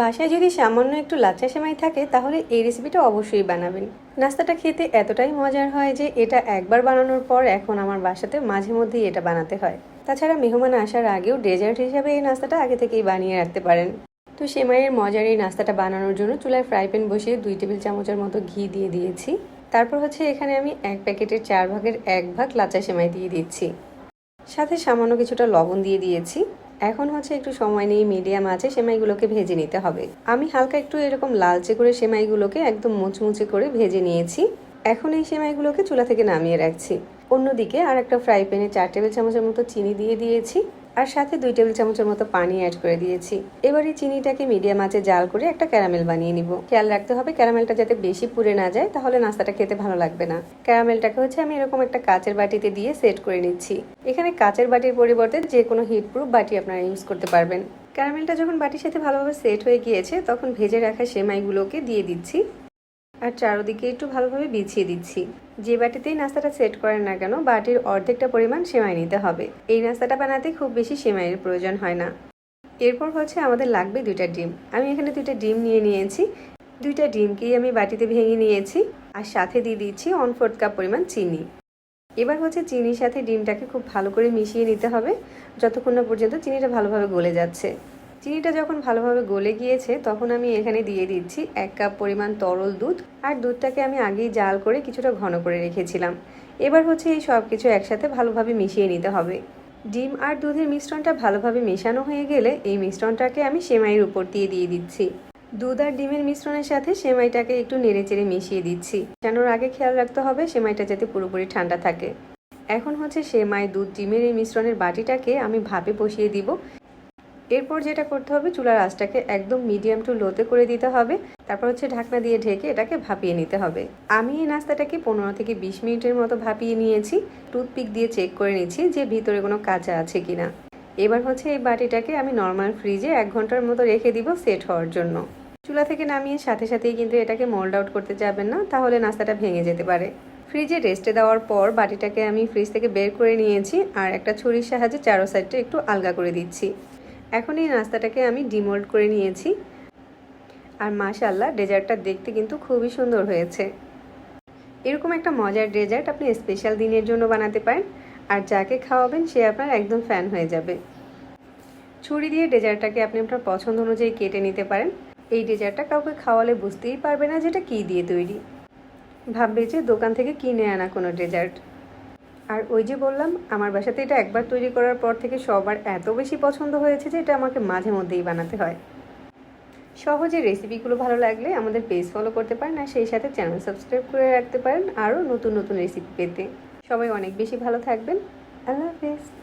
বাসায় যদি সামান্য একটু লাচ্চা সেমাই থাকে, তাহলে এই রেসিপিটা অবশ্যই বানাবেন। নাস্তাটা খেতে এতটাই মজার হয় যে এটা একবার বানানোর পর এখন আমার বাসাতে মাঝে মধ্যেই এটা বানাতে হয়। তাছাড়া মেহমান আসার আগেও ডেজার্ট হিসাবে এই নাস্তাটা আগে থেকেই বানিয়ে রাখতে পারেন। তো সেমাইয়ের মজার এই নাস্তাটা বানানোর জন্য চুলায় ফ্রাই প্যান বসিয়ে দুই টেবিল চামচের মতো ঘি দিয়ে দিয়েছি। তারপর হচ্ছে এখানে আমি এক প্যাকেটের চার ভাগের এক ভাগ লাচা সেমাই দিয়ে দিচ্ছি। সাথে সামান্য কিছুটা লবণ দিয়ে দিয়েছি। এখন হচ্ছে একটু সময় নিয়ে মিডিয়াম আছে, সেমাইগুলোকে ভেজে নিতে হবে। আমি হালকা একটু এরকম লালচে করে সেমাইগুলোকে একদম মুচমুচে করে ভেজে নিয়েছি। এখন এই সেমাইগুলোকে চুলা থেকে নামিয়ে রাখছি। অন্যদিকে আর একটা ফ্রাই প্যানে চার টেবিল চামচের মতো চিনি দিয়ে দিয়েছি। আর সাথে দুই টেবিল চামচের মতো পানি অ্যাড করে দিয়েছি। এবার এই চিনিটাকে মিডিয়াম আঁচে জাল করে একটা ক্যারামেল বানিয়ে নিব। খেয়াল রাখতে হবে ক্যারামেলটা যাতে বেশি পুড়ে না যায়, তাহলে নাস্তাটা খেতে ভালো লাগবে না। ক্যারামেলটাকে হচ্ছে আমি এরকম একটা কাচের বাটিতে দিয়ে সেট করে নিচ্ছি। এখানে কাচের বাটির পরিবর্তে যে কোনো হিট প্রুফ বাটি আপনারা ইউজ করতে পারবেন। ক্যারামেলটা যখন বাটির সাথে ভালোভাবে সেট হয়ে গিয়েছে, তখন ভেজে রাখা সেমাইগুলোকে দিয়ে দিচ্ছি। আর চারোদিকে একটু ভালোভাবে বিছিয়ে দিচ্ছি। যে বাটিতেই নাস্তাটা সেট করেন না কেন, বাটির অর্ধেকটা পরিমাণ সেমাই নিতে হবে। এই নাস্তাটা বানাতে খুব বেশি সেমাইয়ের প্রয়োজন হয় না। এরপর হচ্ছে আমাদের লাগবে দুইটা ডিম। আমি এখানে দুইটা ডিম নিয়ে নিয়েছি। দুইটা ডিমকেই আমি বাটিতে ভেঙে নিয়েছি আর সাথে দিয়ে দিচ্ছি ওয়ান ফোর্থ কাপ পরিমাণ চিনি। এবার হচ্ছে চিনির সাথে ডিমটাকে খুব ভালো করে মিশিয়ে নিতে হবে, যতক্ষণ না পর্যন্ত চিনিটা ভালোভাবে গলে যাচ্ছে। চিনিটা যখন ভালোভাবে গলে গিয়েছে, তখন আমি এখানে দিয়ে দিচ্ছি এক কাপ পরিমাণ তরল দুধ আর দুধটাকে আমি আগেই জাল করে কিছুটা ঘন করে রেখেছিলাম। এবার হচ্ছে এই সব কিছু একসাথে ভালোভাবে মিশিয়ে নিতে হবে। ডিম আর দুধের মিশ্রণটা ভালোভাবে মেশানো হয়ে গেলে এই মিশ্রণটাকে আমি সেমাইয়ের উপর দিয়ে দিয়ে দিচ্ছি। দুধ আর ডিমের মিশ্রণের সাথে সেমাইটাকে একটু নেড়েচেড়ে মিশিয়ে দিচ্ছি। জানোর আগে খেয়াল রাখতে হবে সেমাইটা যাতে পুরোপুরি ঠান্ডা থাকে। এখন হচ্ছে সেমাই, দুধ, ডিমের এই মিশ্রণের বাটিটাকে আমি ভাপে বসিয়ে দিব। এরপর যেটা করতে হবে, চুলার আঁচটাকে একদম মিডিয়াম টু লোতে করে দিতে হবে। তারপর হচ্ছে ঢাকনা দিয়ে ঢেকে এটাকে ভাপিয়ে নিতে হবে। আমি এই নাস্তাটাকে পনেরো থেকে বিশ মিনিটের মতো ভাপিয়ে নিয়েছি। টুথপিক দিয়ে চেক করে নিচ্ছি যে ভিতরে কোনো কাঁচা আছে কিনা। এবার হচ্ছে এই বাটিটাকে আমি নর্মাল ফ্রিজে এক ঘণ্টার মতো রেখে দিব সেট হওয়ার জন্য। চুলা থেকে নামিয়ে সাথে সাথেই কিন্তু এটাকে মোল্ড আউট করতে যাবেন না, তাহলে নাস্তাটা ভেঙে যেতে পারে। ফ্রিজে রেস্টে দেওয়ার পর বাটিটাকে আমি ফ্রিজ থেকে বের করে নিয়েছি, আর একটা ছুরির সাহায্যে চারো সাইডটা একটু আলগা করে দিচ্ছি। এখন এই নাস্তাটাকে আমি ডিমোল্ড করে নিয়েছি। আর মাশাল্লাহ ডেজার্টটা দেখতে কিন্তু খুবই সুন্দর হয়েছে। এরকম একটা মজার ডেজার্ট আপনি স্পেশাল দিনের জন্য বানাতে পারেন। আর যাকে খাওয়াবেন, সে আপনার একদম ফ্যান হয়ে যাবে। ছুরি দিয়ে ডেজার্টটাকে আপনি আপনার পছন্দ অনুযায়ী কেটে নিতে পারেন। এই ডেজার্টটা কাউকে খাওয়ালে বুঝতেই পারবে না যেটা কী দিয়ে তৈরি। ভাববে যে দোকান থেকে কিনে আনা কোনো ডেজার্ট। আর ওই যে বললাম, আমার বাসাতে এটা একবার তৈরি করার পর থেকে সবার এত বেশি পছন্দ হয়েছে যে এটা আমাকে মাঝে মধ্যেই বানাতে হয়। সহজে রেসিপিগুলো ভালো লাগলে আমাদের পেজ ফলো করতে পারেন আর সেই সাথে চ্যানেল সাবস্ক্রাইব করে রাখতে পারেন আরও নতুন নতুন রেসিপি পেতে। সবাই অনেক বেশি ভালো থাকবেন। আল্লাহ হাফেজ।